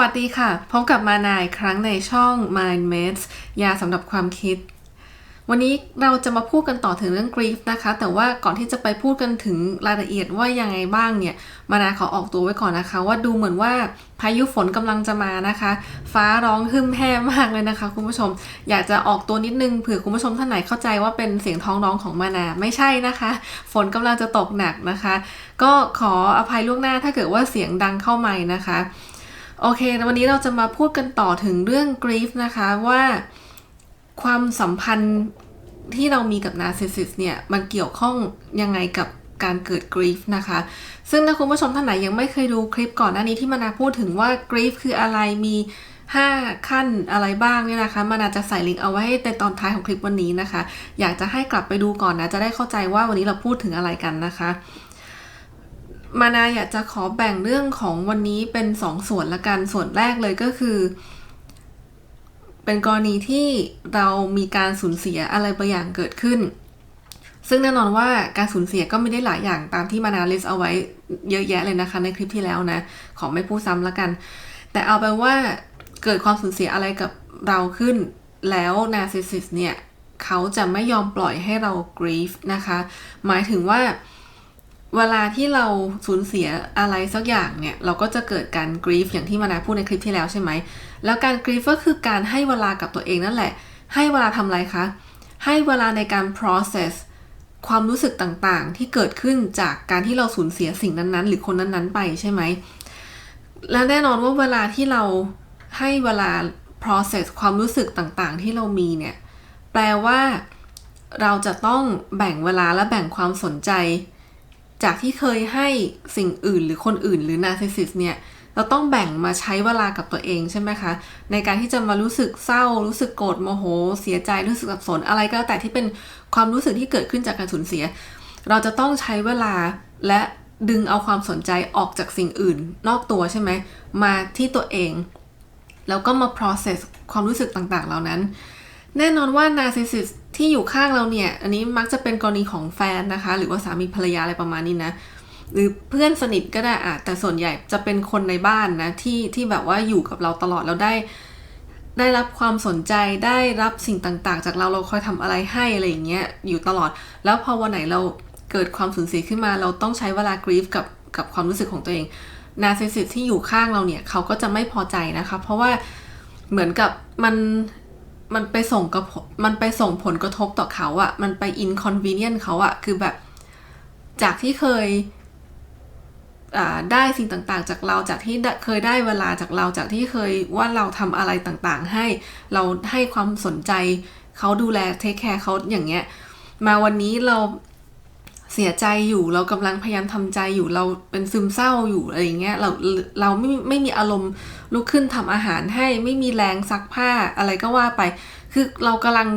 สวัสดีค่ะ พบกับมานายครั้งในช่อง Mind Mates ยาสำหรับความคิด วันนี้เราจะมาพูดกันต่อถึงเรื่อง grief นะคะ แต่ว่าก่อนที่จะไปพูดกันถึงรายละเอียดว่ายังไงบ้างเนี่ย มานาขอออกตัวไว้ก่อนนะคะ ว่าดูเหมือนว่าพายุฝนกำลังจะมานะคะ ฟ้าร้องหึมแห่มากเลยนะคะ คุณผู้ชม อยากจะออกตัวนิดนึงเผื่อคุณผู้ชมท่านไหนเข้าใจว่าเป็นเสียงท้องร้องของมานาไม่ใช่นะคะ ฝนกำลังจะตกหนักนะคะ ก็ขออภัยล่วงหน้าถ้าเกิดว่าเสียงดังเข้ามค์นะคะ โอเค วันนี้เราจะมาพูดกันต่อถึงเรื่อง grief นะคะว่าความสัมพันธ์ที่เรามีกับ narcissist เนี่ย มันเกี่ยวข้องยังไงกับการเกิด grief นะคะ ซึ่งถ้าคุณผู้ชมท่านไหนยังไม่เคยดูคลิปก่อนหน้านี้ที่มานาพูดถึงว่า grief คืออะไรมี 5 ขั้นอะไรบ้างเนี่ยนะคะมานาจะใส่ลิงก์เอาไว้ให้ในตอนท้ายของคลิปวันนี้นะคะ อยากจะให้กลับไปดูก่อนนะ จะได้เข้าใจว่าวันนี้เราพูดถึงอะไรกันนะคะ มานาอยากจะขอแบ่งเรื่องของวันนี้เป็นสองส่วนละกัน ส่วนแรกเลยก็คือ เป็นกรณีที่เรามีการสูญเสียอะไรบางอย่างเกิดขึ้น ซึ่งแน่นอนว่าการสูญเสียก็ไม่ได้หลายอย่างตามที่มานาลิสเอาไว้เยอะแยะเลยนะคะในคลิปที่แล้วนะ ขอไม่พูดซ้ำละกัน แต่เอาไปนว่าเกิดความสูญเสียอะไรกับเราขึ้น แล้วนาซิสซิสเนี่ยเขาจะไม่ยอมปล่อยให้เรา grief นะคะ หมายถึงว่า เวลาที่เราสูญเสียอะไรสักอย่างเนี่ย เราก็จะเกิดการ grief อย่างที่มานาพูดในคลิปที่แล้วใช่ไหม แล้วการ grief ก็คือการให้เวลากับตัวเองนั่นแหละ ให้เวลาทำอะไรคะ ให้เวลาในการ process ความรู้สึกต่างๆ ที่เกิดขึ้นจากการที่เราสูญเสียสิ่งนั้นๆ หรือคนนั้นๆ ไปใช่ไหม และแน่นอนว่าเวลาที่เราให้เวลา process ความรู้สึกต่างๆ ที่เรามีเนี่ย แปลว่าเราจะต้องแบ่งเวลาและแบ่งความสนใจ จากที่เคยให้สิ่งอื่นหรือคนอื่นหรือ narcissist เนี่ยเราต้องแบ่งมาใช้เวลากับตัวเองใช่ไหมคะ ในการที่จะมารู้สึกเศร้า รู้สึกโกรธโมโห เสียใจรู้สึกสับสน อะไรก็แล้วแต่ที่เป็นความรู้สึกที่เกิดขึ้นจากการสูญเสีย เราจะต้องใช้เวลาและดึงเอาความสนใจออกจากสิ่งอื่น นอกตัวใช่ไหมมาที่ตัวเอง แล้วก็มา process ความรู้สึกต่างๆ เหล่านั้น แน่นอนว่า narcissist ที่อยู่ข้างเราเนี่ย อันนี้มักจะเป็นกรณีของแฟนนะคะ หรือว่าสามีภรรยาอะไรประมาณนี้นะ หรือเพื่อนสนิทก็ได้อะแต่ส่วนใหญ่จะเป็นคนในบ้านนะที่ที่แบบว่าอยู่กับเราตลอดแล้วได้ ได้รับความสนใจได้รับสิ่งต่างๆ จากเราเราคอยทำอะไรให้อะไรอย่างเงี้ยอยู่ตลอด แล้วพอวันไหนเราเกิดความสูญเสียขึ้นมา เราต้องใช้เวลากรีฟกับกับความรู้สึกของตัวเองนาซิสซิสที่อยู่ข้างเราเนี่ยเขาก็จะไม่พอใจนะคะ เพราะว่าเหมือนกับมัน มันไปส่งกับมันไปส่งผลกระทบต่อเขาอะมันไปอินคอนเวเนียนเขาอะคือแบบ จากที่เคยได้สิ่งต่างๆ จากเราจากที่เคยได้เวลาจากเราจากที่เคยว่าเราทำอะไรต่างๆ ให้เราให้ความสนใจเขาดูแลเทคแคร์เขาอย่างเงี้ย มาวันนี้เรา เสียใจอยู่เรากำลังพยายามทำใจอยู่เราเป็นซึมเศร้าอยู่อะไรอย่างเงี้ยเราเราไม่ไม่มีอารมณ์ลุกขึ้นทำอาหารให้ไม่มีแรงซักผ้าอะไรก็ว่าไป คือเรากำลัง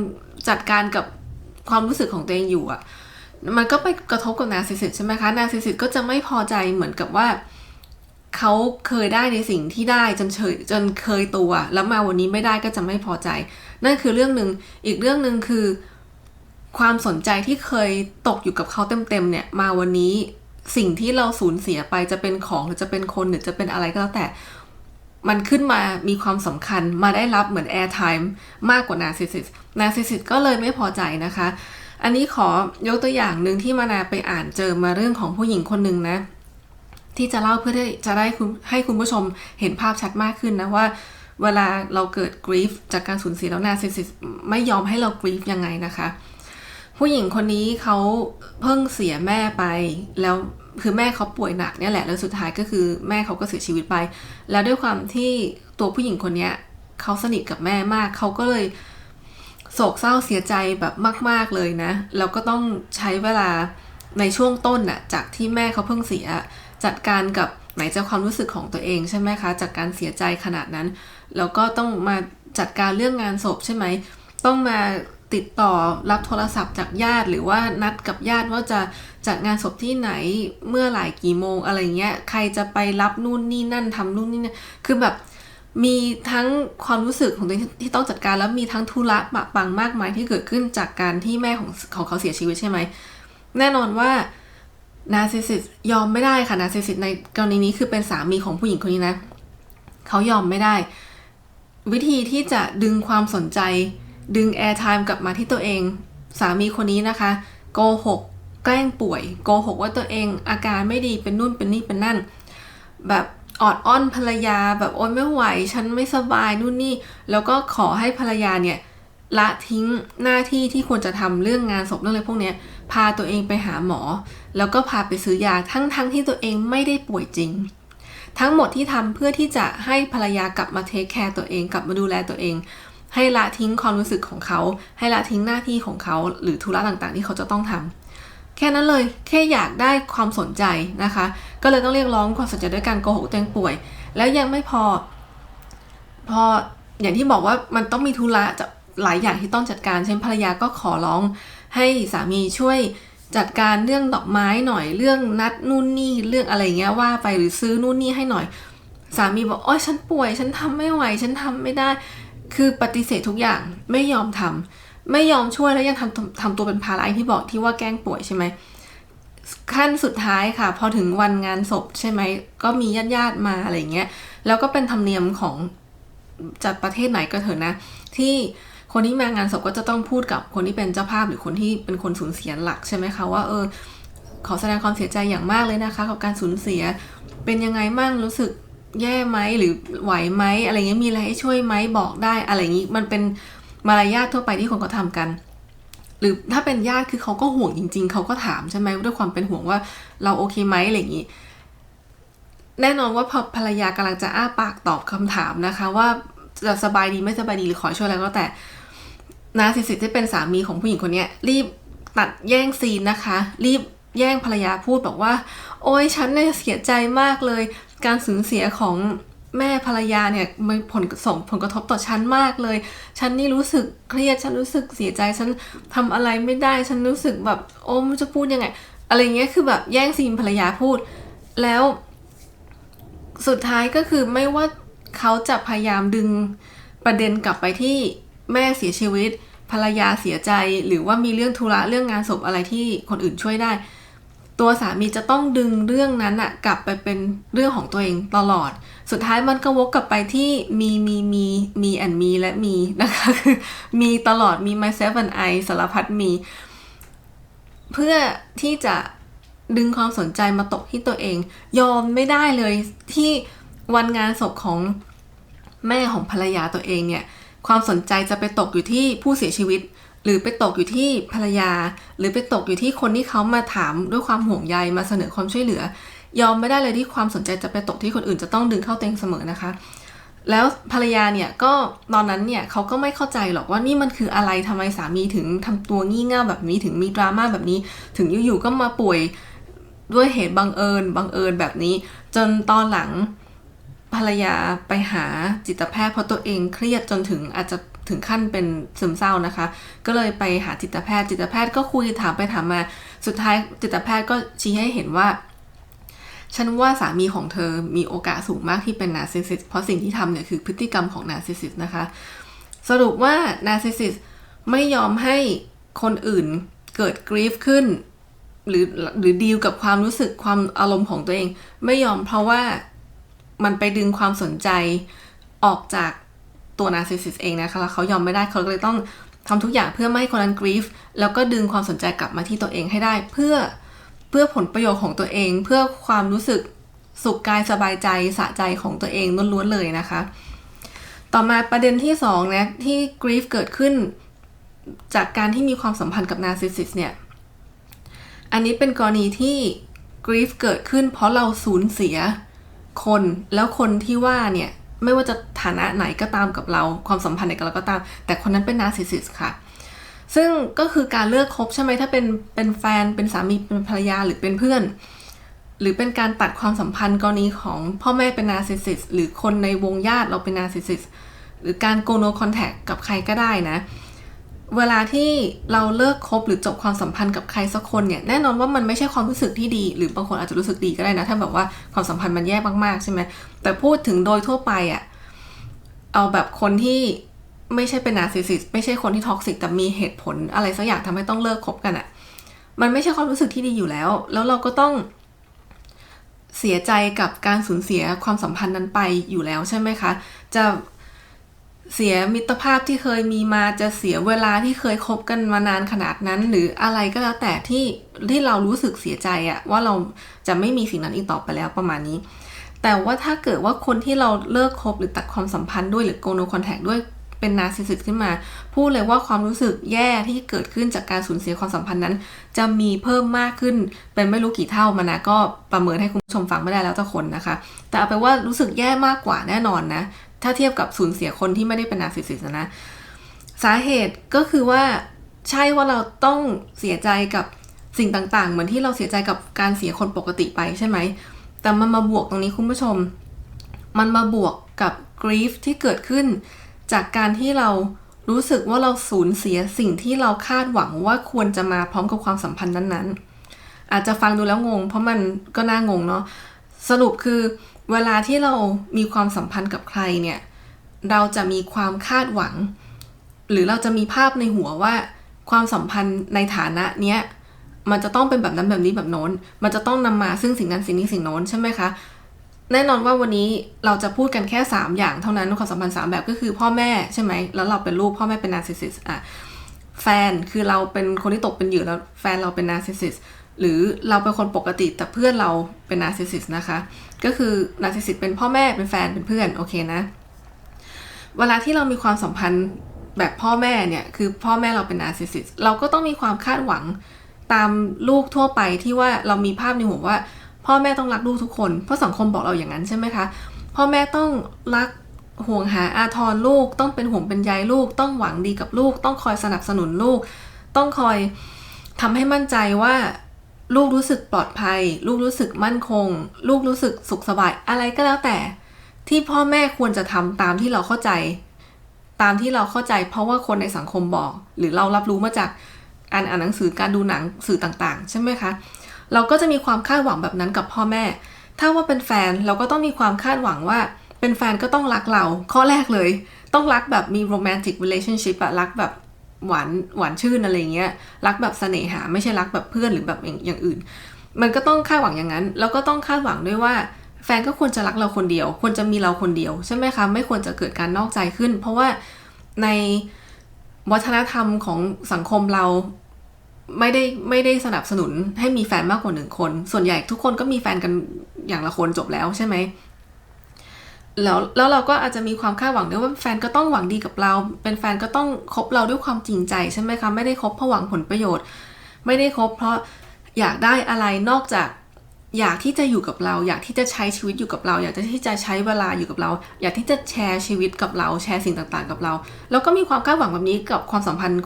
จัดการกับความรู้สึกของตัวเองอยู่อะมันก็ไปกระทบกับนาซิสซิสใช่ไหมคะนาซิสซิสก็จะไม่พอใจเหมือนกับว่าเขาเคยได้ในสิ่งที่ได้จนเฉยจนเคยตัว แล้วมาวันนี้ไม่ได้ก็จะไม่พอใจ นั่นคือเรื่องหนึ่งอีกเรื่องหนึ่งคือ ความสนใจที่เคยตกอยู่กับเขาเต็มๆเนี่ย มาวันนี้สิ่งที่เราสูญเสียไปจะเป็นของหรือจะเป็นคนหรือจะเป็นอะไรก็แล้วแต่ มันขึ้นมามีความสำคัญมาได้รับเหมือนแอร์ไทม์มากกว่านาซิสิสนาซิสิสก็เลยไม่พอใจนะคะ อันนี้ขอยกตัวอย่างหนึ่งที่มานาไปอ่านเจอมาเรื่องของผู้หญิงคนหนึ่งนะ ที่จะเล่าเพื่อจะได้ให้คุณผู้ชมเห็นภาพชัดมากขึ้นนะว่าเวลาเราเกิดกรีฟจากการสูญเสียแล้วนาซิสิสไม่ยอมให้เรากรีฟยังไงนะคะ ผู้หญิงคนนี้เขาเพิ่งเสียแม่ไป แล้วคือแม่เขาป่วยหนักเนี่ยแหละแล้วสุดท้ายก็คือแม่เขาก็เสียชีวิตไป แล้วด้วยความที่ตัวผู้หญิงคนนี้เขาสนิทกับแม่มากเขาก็เลยโศกเศร้าเสียใจแบบมาก ๆเลยนะ แล้วก็ต้องใช้เวลาในช่วงต้นน่ะจากที่แม่เขาเพิ่งเสีย จัดการกับไหนจะความรู้สึกของตัวเองใช่ไหมคะ จากการเสียใจขนาดนั้น แล้วก็ต้องมาจัดการเรื่องงานศพใช่ไหม ต้องมา ติดต่อรับโทรศัพท์จากญาติ หรือว่านัดกับญาติว่าจะจัดงานศพที่ไหนเมื่อไหร่กี่โมงอะไรเงี้ย ใครจะไปรับนู่นนี่นั่นทำนู่นนี่นั่นคือแบบมีทั้งความรู้สึกของตัวที่ต้องจัดการแล้วมีทั้งธุระปะปังมากมายที่เกิดขึ้นจากการที่แม่ของของเขาเสียชีวิตใช่ไหม แน่นอนว่านาซิสซิสยอมไม่ได้ค่ะนาซิสซิสในกรณีนี้คือเป็นสามีของผู้หญิงคนนี้นะ เขายอมไม่ได้ วิธีที่จะดึงความสนใจ ดึงแอร์ไทม์กลับมาที่ตัวเอง สามีคนนี้นะคะโกหกแกล้งป่วยโกหกว่าตัวเองอาการไม่ดีเป็นนู่นเป็นนี่เป็นนั่น แบบออดอ้อนภรรยาแบบโอ๊ยไม่ไหว ฉันไม่สบายนู่นนี่ แล้วก็ขอให้ภรรยาเนี่ยละทิ้งหน้าที่ที่ควรจะทำเรื่องงานศพเรื่องอะไรพวกนี้พาตัวเองไปหาหมอ แล้วก็พาไปซื้อยาทั้งๆทที่ตัวเองไม่ได้ป่วยจริง ทั้งหมดที่ทำเพื่อที่จะให้ภรรยากลับมาเทคแคร์ตัวเองกลับมาดูแลตัวเอง ให้ละทิ้งความรู้สึกของเขา ให้ละทิ้งหน้าที่ของเขา หรือธุระต่างๆ ที่เขาจะต้องทำแค่นั้นเลยแค่อยากได้ความสนใจนะคะ ก็เลยต้องเรียกร้องความสนใจด้วยการโกหกตัวเองป่วย แล้วยังไม่พอ พออย่างที่บอกว่ามันต้องมีธุระจะหลายอย่างที่ต้องจัดการ เช่นภรรยาก็ขอร้อง ให้สามีช่วยจัดการเรื่องดอกไม้หน่อยเรื่องนัดนู่นนี่เรื่องอะไรเงี้ยว่าไปหรือซื้อนู่นนี่ให้หน่อย สามีบอกโอ้ยฉันป่วย ฉันทำไม่ไหว ฉันทำไม่ได้ คือปฏิเสธทุกอย่างไม่ยอมทำไม่ยอมช่วยแล้วยังทำทำตัวเป็นภาระที่บอกที่ว่าแกล้งป่วยใช่ไหมขั้นสุดท้ายค่ะ พอถึงวันงานศพใช่ไหมก็มีญาติญาติมาอะไรเงี้ยแล้วก็เป็นธรรมเนียมของจัดประเทศไหนก็เถอะนะ ที่คนที่มางานศพก็จะต้องพูดกับคนที่เป็นเจ้าภาพหรือคนที่เป็นคนสูญเสียหลักใช่ไหมคะว่าเออขอแสดงความเสียใจอย่างมากเลยนะคะ กับการสูญเสียเป็นยังไงมั่งรู้สึก แย่ไหมหรือไหวไหมอะไรเงี้ยมีอะไรให้ช่วยไหมบอกได้อะไรอย่างนี้มันเป็นมารยาททั่วไปที่คนเขาทากัน หรือถ้าเป็นญาติคือเขาก็ห่วงจริง ๆเขาก็ถามใช่ไหมด้วยความเป็นห่วงว่าเราโอเคไหมอะไรอย่างนี้ แน่นอนว่าพอภรรยากำลังจะอ้าปากตอบคำถามนะคะ ว่าจะสบายดีไม่สบายดีหรือขอช่วยอะไรก็แต่นาซิสิที่เป็นสามีของผู้หญิงคนนี้รีบตัดแย่งซีนนะคะ รีบแย่งภรรยาพูดบอกว่า โอ้ยฉันเนี่ยเสียใจมากเลย การสูญเสียของแม่ภรรยาเนี่ยมันผลส่งผลกระทบต่อฉันมากเลย ฉันนี่รู้สึกเครียด ฉันรู้สึกเสียใจ ฉันทำอะไรไม่ได้ ฉันรู้สึกแบบโอ้มจะพูดยังไง อะไรเงี้ย คือแบบแย่งซีนภรรยาพูด แล้ว สุดท้ายก็คือไม่ว่าเขาจะพยายามดึงประเด็นกลับไปที่แม่เสียชีวิต ภรรยาเสียใจ หรือว่ามีเรื่องธุระเรื่องงานศพอะไรที่คนอื่นช่วยได้ ตัวสามีจะต้องดึงเรื่องนั้นอะกลับไปเป็นเรื่องของตัวเองตลอด สุดท้ายมันก็วกกลับไปที่มีมีมีมีแอนมีและมีนะคะคือมีตลอดมี myself and I สารพัดมี เพื่อที่จะดึงความสนใจมาตกที่ตัวเอง ยอมไม่ได้เลยที่วันงานศพของแม่ของภรรยาตัวเองเนี่ย ความสนใจจะไปตกอยู่ที่ผู้เสียชีวิต หรือไปตกอยู่ที่ภรรยา หรือไปตกอยู่ที่คนที่เขามาถามด้วยความห่วงใยมาเสนอความช่วยเหลือ ยอมไม่ได้เลยที่ความสนใจจะไปตกที่คนอื่นจะต้องดึงเข้าเต็งเสมอนะคะ แล้วภรรยาเนี่ยก็ตอนนั้นเนี่ยเขาก็ไม่เข้าใจหรอกว่านี่มันคืออะไรทำไมสามีถึงทำตัวงี่เง่าแบบนี้ถึงมีดราม่าแบบนี้ ถึงอยู่ๆก็มาป่วยด้วยเหตุบังเอิญบังเอิญแบบนี้ จนตอนหลังภรรยาไปหาจิตแพทย์เพราะตัวเองเครียดจนถึงอาจจะ ถึงขั้นเป็นซึมเศร้านะคะ ก็เลยไปหาจิตแพทย์จิตแพทย์ก็คุยถามไปถามมา สุดท้ายจิตแพทย์ก็ชี้ให้เห็นว่า ฉันว่าสามีของเธอมีโอกาสสูงมากที่เป็นนาร์ซิสซิสเพราะสิ่งที่ทำเนี่ยคือพฤติกรรมของนาร์ซิสซิสนะคะ สรุปว่านาร์ซิสซิสไม่ยอมให้คนอื่นเกิดกรีฟขึ้น หรือหรือดีลกับความรู้สึกความอารมณ์ของตัวเอง ไม่ยอมเพราะว่ามันไปดึงความสนใจออกจาก ตัวนาร์ซิสซิสเองนะคะแล้วเขายอมไม่ได้เขาเลยต้องทำทุกอย่างเพื่อไม่ให้คนนั้นกรีฟแล้วก็ดึงความสนใจกลับมาที่ตัวเองให้ได้ เพื่อเพื่อผลประโยชน์ของตัวเอง เพื่อความรู้สึกสุขกายสบายใจสะใจของตัวเองล้วนๆเลยนะคะ ต่อมาประเด็นที่2นะที่กรีฟเกิดขึ้น จากการที่มีความสัมพันธ์กับนาร์ซิสซิสเนี่ยอันนี้เป็นกรณีที่กรีฟเกิดขึ้นเพราะเราสูญเสียคนแล้วคนที่ว่าเนี่ย ไม่ว่าจะฐานะไหนก็ตามกับเรา ความสัมพันธ์ไหนกับเราก็ตาม แต่คนนั้นเป็นนาร์ซิสซิสค่ะ ซึ่งก็คือการเลือกคบใช่ไหมถ้าเป็นเป็นแฟนเป็นสามีเป็นภรรยาหรือเป็นเพื่อน หรือเป็นการตัดความสัมพันธ์กรณีของพ่อแม่เป็นนาร์ซิสซิสหรือคนในวงญาติเราเป็นนาร์ซิสซิสหรือการโกโนคอนแทคกับใครก็ได้นะ เวลาที่เราเลิกคบหรือจบความสัมพันธ์กับใครสักคนเนี่ยแน่นอนว่ามันไม่ใช่ความรู้สึกที่ดี หรือบางคนอาจจะรู้สึกดีก็ได้นะ ถ้าแบบว่าความสัมพันธ์มันแย่มากๆใช่ไหมแต่พูดถึงโดยทั่วไปอะ่ะเอาแบบคนที่ไม่ใช่เป็นนาร์ซิสซิสไม่ใช่คนที่ท็อกซิกแต่มีเหตุผลอะไรสักอย่างทำให้ต้องเลิกคบกันอะ่ะมันไม่ใช่ความรู้สึกที่ดีอยู่แล้ว แล้วเราก็ต้องเสียใจกับการสูญเสียความสัมพันธ์นั้นไปอยู่แล้วใช่ไหมคะ จะ เสียมิตรภาพที่เคยมีมาจะเสียเวลาที่เคยคบกันมานานขนาดนั้น หรืออะไรก็แล้วแต่ที่ที่เรารู้สึกเสียใจอะว่าเราจะไม่มีสิ่งนั้นอีกต่อไปแล้วประมาณนี้ แต่ว่าถ้าเกิดว่าคนที่เราเลิกคบหรือตัดความสัมพันธ์ด้วยหรือโกโนคอนแทคด้วยเป็นนาซิสซิสขึ้นมา พูดเลยว่าความรู้สึกแย่ที่เกิดขึ้นจากการสูญเสียความสัมพันธ์นั้น จะมีเพิ่มมากขึ้นเป็นไม่รู้กี่เท่ามานะก็ประเมินให้คุณผู้ชมฟังไม่ได้แล้วแต่คนนะคะ แต่เอาไปนว่ารู้สึกแย่มากกว่าแน่นอนนะ ถ้าเทียบกับสูญเสียคนที่ไม่ได้เป็นนาร์ซิสซิสนะ สาเหตุก็คือว่าใช่ว่าเราต้องเสียใจกับสิ่งต่างๆ เหมือนที่เราเสียใจกับการเสียคนปกติไปใช่ไหม แต่มันมาบวกตรงนี้คุณผู้ชม มันมาบวกกับ grief ที่เกิดขึ้น จากการที่เรารู้สึกว่าเราสูญเสียสิ่งที่เราคาดหวังว่าควรจะมาพร้อมกับความสัมพันธ์นั้นๆ อาจจะฟังดูแล้วงง เพราะมันก็น่างงเนาะ สรุปคือ เวลาที่เรามีความสัมพันธ์กับใครเนี่ย เราจะมีความคาดหวัง หรือเราจะมีภาพในหัวว่า ความสัมพันธ์ในฐานะเนี้ยมันจะต้องเป็นแบบนั้นแบบนี้แบบโน้น มันจะต้องนำมาซึ่งสิ่งนั้นสิ่งนี้สิ่งโน้นใช่ไหมคะ แน่นอนว่าวันนี้เราจะพูดกันแค่ 3 อย่างเท่านั้นความสัมพันธ์3แบบก็คือพ่อแม่ใช่ไหม แล้วเราเป็นลูกพ่อแม่เป็นนาร์ซิสซิสอะ แฟนคือเราเป็นคนที่ตกเป็นเหยื่อแล้วแฟนเราเป็นนาร์ซิสซิส หรือเราเป็นคนปกติแต่เพื่อนเราเป็นนาร์ซิสซิสนะคะ ก็คือนาร์ซิสซิสเป็นพ่อแม่เป็นแฟนเป็นเพื่อนโอเคนะ เวลาที่เรามีความสัมพันธ์แบบพ่อแม่เนี่ยคือพ่อแม่เราเป็นนาร์ซิสซิสเราก็ต้องมีความคาดหวังตามลูกทั่วไปที่ว่าเรามีภาพในหัวว่า พ่อแม่ต้องรักลูกทุกคนเพราะสังคมบอกเราอย่างนั้นใช่ไหมคะพ่อแม่ต้องรักห่วงหาอาทรลูก ต้องเป็นห่วงเป็นใยลูก ต้องหวังดีกับลูก ต้องคอยสนับสนุนลูก ต้องคอยทำให้มั่นใจว่า ลูกรู้สึกปลอดภัย ลูกรู้สึกมั่นคง ลูกรู้สึกสุขสบายอะไรก็แล้วแต่ ที่พ่อแม่ควรจะทำตามที่เราเข้าใจ ตามที่เราเข้าใจ เพราะว่าคนในสังคมบอก หรือเรารับรู้มาจากอ่านอ่านหนังสือการดูหนังสื่อต่างๆ ใช่ไหมคะ เราก็จะมีความคาดหวังแบบนั้นกับพ่อแม่ ถ้าว่าเป็นแฟนเราก็ต้องมีความคาดหวังว่า เป็นแฟนก็ต้องรักเรา ข้อแรกเลย ต้องรักแบบมี romantic relationship อะรักแบบ หวานหวานชื่นอะไรเงี้ยรักแบบเสน่หา ไม่ใช่รักแบบเพื่อนหรือแบบอย่างอื่น มันก็ต้องคาดหวังอย่างนั้น แล้วก็ต้องคาดหวังด้วยว่า แฟนก็ควรจะรักเราคนเดียว ควรจะมีเราคนเดียวใช่ไหมคะไม่ควรจะเกิดการนอกใจขึ้น เพราะว่าในวัฒนธรรมของสังคมเราไม่ได้ไม่ได้สนับสนุนให้มีแฟนมากกว่าหนึ่งคน ส่วนใหญ่ทุกคนก็มีแฟนกันอย่างละคนจบแล้วใช่ไหม แล้วแล้วเราก็อาจจะมีความคาดหวังด้วยว่าแฟนก็ต้องหวังดีกับเรา เป็นแฟนก็ต้องคบเราด้วยความจริงใจใช่ไหมคะไม่ได้คบเพราะหวังผลประโยชน์ ไม่ได้คบเพราะอยากได้อะไรนอกจากอยากที่จะอยู่กับเรา อยากที่จะใช้ชีวิตอยู่กับเรา อยากที่จะใช้เวลาอยู่กับเรา อยากที่จะแชร์ชีวิตกับเราแชร์สิ่งต่างๆ กับเรา แล้วก็มีความคาดหวังแบบนี้กับความสัมพันธ์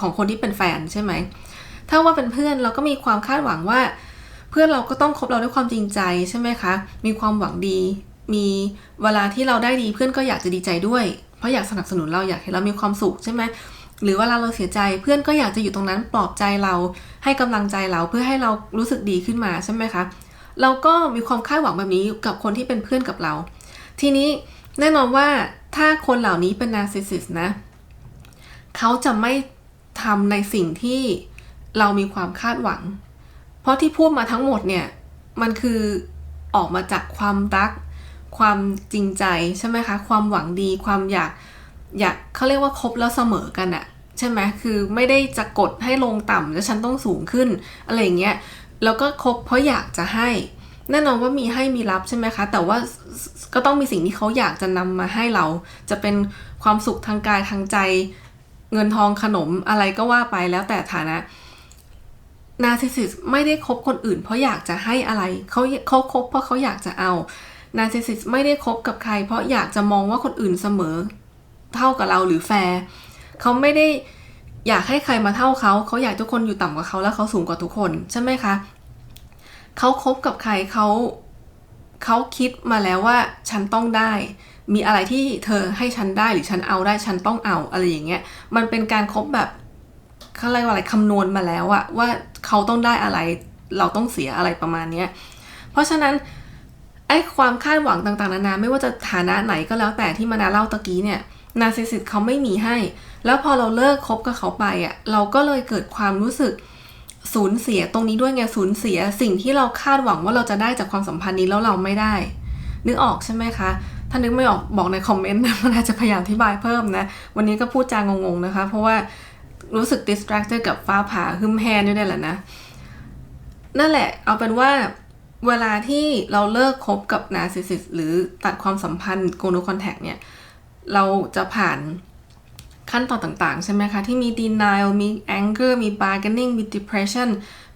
ของคนที่เป็นแฟนใช่ไหมถ้าว่าเป็นเพื่อนเราก็มีความคาดหวังว่า เพื่อนเราก็ต้องคบเราด้วยความจริงใจใช่ไหมคะ มีความหวังดี มีเวลาที่เราได้ดีเพื่อนก็อยากจะดีใจด้วย เพราะอยากสนับสนุนเราอยากให้เรามีความสุขใช่ไหมหรือเวลาเราเสียใจเพื่อนก็อยากจะอยู่ตรงนั้นปลอบใจเราให้กำลังใจเราเพื่อให้เรารู้สึกดีขึ้นมาใช่ไหมคะเราก็มีความคาดหวังแบบนี้กับคนที่เป็นเพื่อนกับเรา ทีนี้แน่นอนว่าถ้าคนเหล่านี้เป็นนาร์ซิสซิสนะ เขาจะไม่ทำในสิ่งที่เรามีความคาดหวัง เพราะที่พูดมาทั้งหมดเนี่ย มันคือออกมาจากความรัก ความจริงใจใช่ไหมคะ ความหวังดีความอยากอยากเขาเรียกว่าคบแล้วเสมอกันอะใช่ไหมคือไม่ได้จะกดให้ลงต่ำแล้วฉันต้องสูงขึ้น อะไรอย่างเงี้ยแล้วก็คบเพราะอยากจะให้แน่นอนว่ามีให้มีรับใช่ไหมคะ แต่ว่าก็ต้องมีสิ่งที่เขาอยากจะนำมาให้เรา จะเป็นความสุขทางกายทางใจ เงินทองขนมอะไรก็ว่าไปแล้วแต่ฐานะนาซิสิสไม่ได้คบคนอื่น เพราะอยากจะให้อะไรเขาเขาคบเพราะเขาอยากจะเอา นาร์ซิสซิสไม่ได้คบกับใคร เพราะอยากจะมองว่าคนอื่นเสมอ เท่ากับเราหรือแฟร์เขาไม่ได้อยากให้ใครมาเท่าเขา เขาอยากทุกคนอยู่ต่ำกว่าเขาแล้วเขาสูงกว่าทุกคนใช่ไหมคะเขาคบกับใครเขาเขาคิดมาแล้วว่าฉันต้องได้ มีอะไรที่เธอให้ฉันได้หรือฉันเอาได้ฉันต้องเอาอะไรอย่างเงี้ย มันเป็นการครบแบบเขาเรียกว่าอะไรคำนวณมาแล้วอะว่าเขาต้องได้อะไร เราต้องเสียอะไรประมาณเนี้ย เพราะฉะนั้น ไอ้ความคาดหวังต่างๆนานาไม่ว่าจะฐานะไหนก็แล้วแต่ที่มานาเล่าตะกี้เนี่ยนาซิสิตเขาไม่มีให้ แล้วพอเราเลิกคบกับเขาไปอะ่ะเราก็เลยเกิดความรู้สึกสูญเสียตรงนี้ด้วยไงสูญเสียสิ่งที่เราคาดหวังว่าเราจะได้จากความสัมพันธ์นี้แล้วเราไม่ได้ นึกออกใช่ไหมคะ ถ้านึกไม่ออกบอกในคอมเมนต์นะมันอาจจะพยายามอธิบายเพิ่มนะ วันนี้ก็พูดจางงๆนะคะ เพราะว่ารู้สึก distracted กับฟ้าผ่าหึมแฮนด้วยนี่แหละนะ นั่นแหละ เอาเป็นว่า เวลาที่เราเลิกคบกับ narcissist หรือตัดความสัมพันธ์ go no contact เนี่ย เราจะผ่านขั้นตอนต่างๆ ใช่ไหมคะ ที่มี denial มี anger มี bargaining มี depression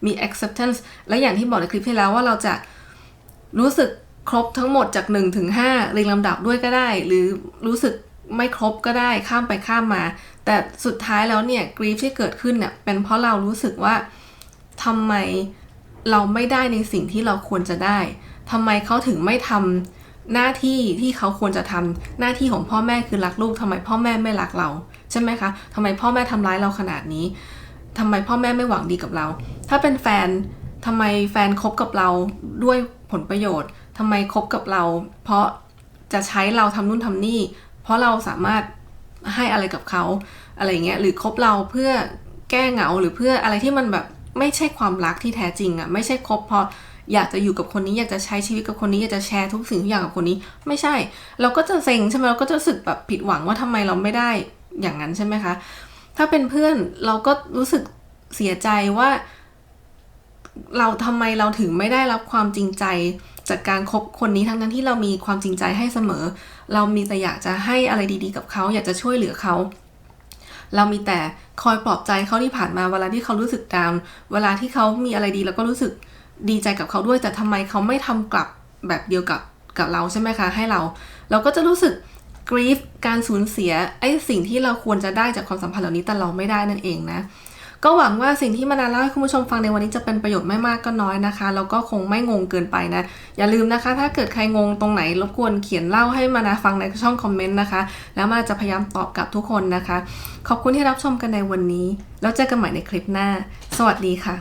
มี acceptance และอย่างที่บอกในคลิปที่แล้วว่าเราจะรู้สึกครบทั้งหมดจาก 1 ถึง 5 เรียงลำดับด้วยก็ได้ หรือรู้สึกไม่ครบก็ได้ข้ามไปข้ามมา แต่สุดท้ายแล้วเนี่ย grief ที่เกิดขึ้นเนี่ยเป็นเพราะเรารู้สึกว่าทำไม เราไม่ได้ในสิ่งที่เราควรจะได้ทำไมเขาถึงไม่ทำหน้าที่ที่เขาควรจะทำหน้าที่ของพ่อแม่คือรักลูกทำไมพ่อแม่ไม่รักเรา ใช่ไหมคะทำไมพ่อแม่ทำร้ายเราขนาดนี้ทำไมพ่อแม่ไม่หวังดีกับเรา ถ้าเป็นแฟนทำไมแฟนคบกับเราด้วยผลประโยชน์ทำไมคบกับเรา เพราะจะใช้เราทำนู่นทำนี่ เพราะเราสามารถให้อะไรกับเขาอะไรเงี้ยหรือคบเราเพื่อแก้เหงาหรือเพื่ออะไรที่มันแบบ ไม่ใช่ความรักที่แท้จริงอะ่ะไม่ใช่คบเพราะอยากจะอยู่กับคนนี้อยากจะใช้ชีวิตกับคนนี้อยากจะแชร์ทุกสิ่งทุกอย่างกับคนนี้ ไม่ใช่ เราก็จะเซ็งใช่ไหมเราก็จะรู้สึกแบบผิดหวังว่าทำไมเราไม่ได้อย่างนั้นใช่ไหมคะ ถ้าเป็นเพื่อนเราก็รู้สึกเสียใจว่า เราทำไมเราถึงไม่ได้รับความจริงใจ จากการคบคนนี้ทั้งนั้นที่เรามีความจริงใจให้เสมอ เรามีแต่อยากจะให้อะไรดี ๆ กับเขาอยากจะช่วยเหลือเขา เรามีแต่คอยปลอบใจเขาที่ผ่านมาเวลาที่เขารู้สึกดาวน์เวลาที่เขามีอะไรดีเราก็รู้สึกดีใจกับเขาด้วย แต่ทำไมเขาไม่ทำกลับแบบเดียวกับกับเราใช่ไหมคะ ให้เรา เราก็จะรู้สึกกรีฟการสูญเสียไอ้สิ่งที่เราควรจะได้จากความสัมพันธ์เหล่านี้แต่เราไม่ได้นั่นเองนะ ก็หวังว่าสิ่งที่มานาเล่าให้คุณผู้ชมฟังในวันนี้จะเป็นประโยชน์ไม่มากก็น้อยนะคะ แล้วก็คงไม่งงเกินไปนะ อย่าลืมนะคะ ถ้าเกิดใครงงตรงไหนรบกวนเขียนเล่าให้มานาฟังในช่องคอมเมนต์นะคะ แล้วมาจะพยายามตอบกลับทุกคนนะคะ ขอบคุณที่รับชมกันในวันนี้ แล้วเจอกันใหม่ในคลิปหน้า สวัสดีค่ะ